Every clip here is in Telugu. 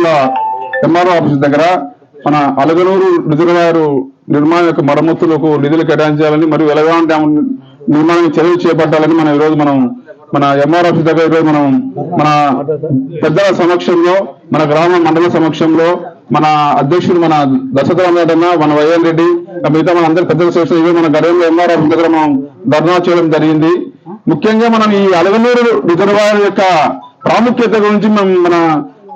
జిల్లా ఎంఆర్ఓ ఆఫీస్ దగ్గర మన అలగనూరు రిజర్వాయర్ నిర్మాణం యొక్క మరమ్మతులకు నిధులు కేటాయించాలని మరియు వెలగాం డ్యాం నిర్మాణం చర్యలు చేపట్టాలని మనం ఈరోజు మనం మన ఎంఆర్ ఆఫీస్ దగ్గర ఈరోజు మనం మన పెద్దల సమక్షంలో మన గ్రామ మండల సమక్షంలో మన అధ్యక్షుడు మన దశరథ దశరథరామరెడ్డి మన వైఎన్ రెడ్డి మిగతా మన అందరి పెద్దల సమక్షంలో మన గడంలో ఎంఆర్ ఆఫీస్ దగ్గర మనం ధర్నా చేయడం జరిగింది. ముఖ్యంగా మనం ఈ అలగనూరు రిజర్వాయర్ యొక్క ప్రాముఖ్యత గురించి మనం మన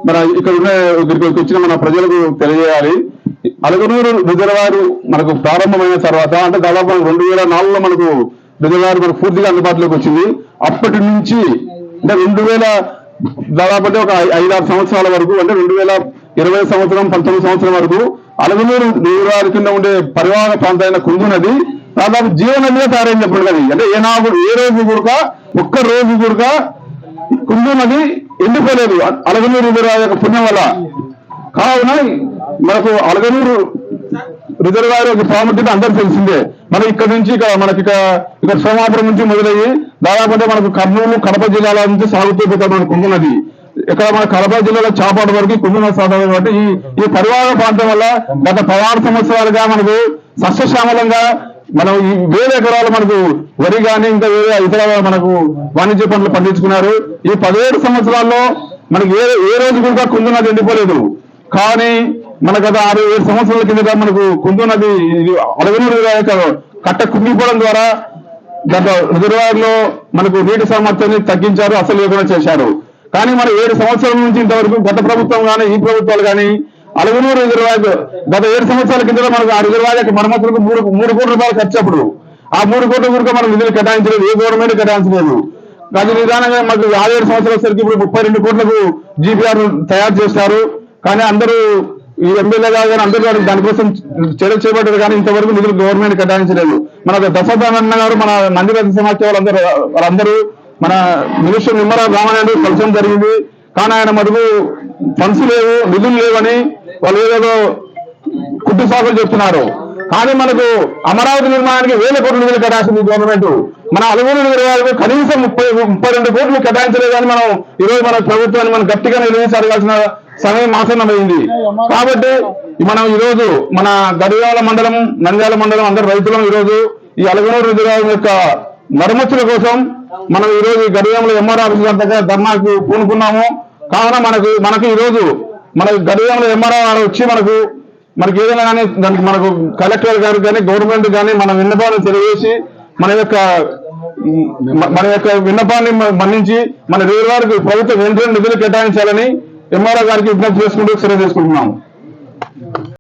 మన ఇక్కడ ఉన్న ఇక్కడికి వచ్చిన మన ప్రజలకు తెలియజేయాలి. అలగనూరు రిజర్వాయర్ మనకు ప్రారంభమైన తర్వాత అంటే దాదాపు మనకు రెండు వేల నాలుగులో మనకు రిజర్వాయర్ మనకు పూర్తిగా అందుబాటులోకి వచ్చింది. అప్పటి నుంచి అంటే రెండు వేల దాదాపు అంటే ఒక ఐదారు సంవత్సరాల వరకు అంటే రెండు వేల ఇరవై సంవత్సరం పంతొమ్మిది సంవత్సరం వరకు అలగనూరు రిజర్వాయర్ కింద ఉండే పరివాహక ప్రాంతమైన కుందు నది దాదాపు జీవనదిగా తయారైంది అప్పుడు అది అంటే ఏ నాగు ఏ రోజు కూడా ఒక్క రోజు కూడా కుందు నది ఎండిపోలేదు. అ- అలగనూరు రిజర్వాయర్ యొక్క పుణ్యం వల్ల. కావున మనకు అలగనూరు రిజర్వాయర్ యొక్క ప్రాముఖ్యత అందరికి తెలిసిందే. మనం ఇక్కడ నుంచి ఇక్కడ మనకి ఇక్కడ సోమాపురం నుంచి మొదలయ్యి దాదాపు అంటే మనకు కర్నూలు కడప జిల్లాల నుంచి సాగుతూ పోతాడు మన ఇక్కడ మన కడప జిల్లాలో చాపాడు వరకు కుంభన సాధారణ కాబట్టి ఈ ఈ పరివాహక ప్రాంతం వల్ల గత పదహారు సంవత్సరాలుగా మనకు సస్యశ్యామలంగా మనం ఈ వేల ఎకరాలు మనకు వరి కానీ ఇంకా వేరే ఇతర మనకు వాణిజ్య పంటలు పండించుకున్నారు. ఈ పదిహేడు సంవత్సరాల్లో మనకి ఏ ఏ రోజు కూడా కుందు నది ఎండిపోలేదు. కానీ మన గత ఆరు ఏడు సంవత్సరాల కిందట మనకు కుందు నది ఇది కట్ట కుంగిపోవడం ద్వారా గత రిజర్వాయర్లో మనకు నీటి సామర్థ్యాన్ని తగ్గించారు అసలు లేకుండా చేశారు. కానీ మన ఏడు సంవత్సరాల నుంచి ఇంతవరకు గత ప్రభుత్వం కానీ ఈ ప్రభుత్వాలు కానీ అలుగునూరు రిజర్వాయర్ గత ఏడు సంవత్సరాల కింద మనకు ఆ రిజర్వాయర్ మరమ్మతులకు మూడు మూడు కోట్ల రూపాయలు ఖర్చు అప్పుడు. ఆ మూడు కోట్ల వరకు మనం నిధులు కేటాయించలేదు. ఏ గవర్నమెంట్ కేటాయించలేదు. కానీ నిదానంగా మాకు యాభై ఏడు సంవత్సరాల సరికి ఇప్పుడు ముప్పై రెండు కోట్లకు జీపీఆర్ తయారు చేస్తారు కానీ అందరూ ఈ ఎమ్మెల్యే కానీ అందరూ దానికోసం చర్య చేపట్టారు. కానీ ఇంతవరకు నిధులు గవర్నమెంట్ కేటాయించలేదు. మన దశరథానన్న గారు మన నందిగత సమాఖ్య వాళ్ళందరూ వాళ్ళందరూ మన మినిస్టర్ నిమ్మరావు రామనాయుడు కలసం జరిగింది. కానీ ఆయన మటుకు ఫండ్స్ లేవు నిధులు లేవని వాళ్ళు ఏదో కుట్టు సాగులు చెప్తున్నారు కానీ మనకు అమరావతి నిర్మాణానికి వేల కోట్ల నిధులు కేటాయించింది గవర్నమెంట్ మన అలుగురు నిర్వహణకు కనీసం ముప్పై ముప్పై రెండు కోట్లు కేటాయించలేదు కానీ మనం ఈరోజు మన ప్రభుత్వాన్ని మనం గట్టిగా నిలదీసరగాల్సిన సమయం ఆసన్నమైంది. కాబట్టి మనం ఈరోజు మన గడియాల మండలం నంద్యాల మండలం అందరు రైతులం ఈరోజు ఈ అలగనూరు రిజర్వాయర్ యొక్క మరమ్మతుల కోసం మనం ఈ రోజు గడియంలో ఎంఆర్ ఆఫీస్ అంతగా దగ్గర ధర్నాకు పూనుకున్నాము. కావున మనకు మనకు ఈ మనకు మన గడియంలో ఎంఆర్ఆర్ వచ్చి మనకు మనకి ఏదైనా కానీ దానికి మనకు కలెక్టర్ గారు కానీ గవర్నమెంట్ కానీ మన విన్నపాన్ని తెలియజేసి మన యొక్క మన యొక్క విన్నపాన్ని మన్నించి మన రిజర్వాయర్కి ప్రభుత్వం వెంటనే నిధులు కేటాయించాలని ఎంఆర్ఓ గారికి విజ్ఞప్తి చేసుకుంటూ సెలవు తీసుకుంటున్నాము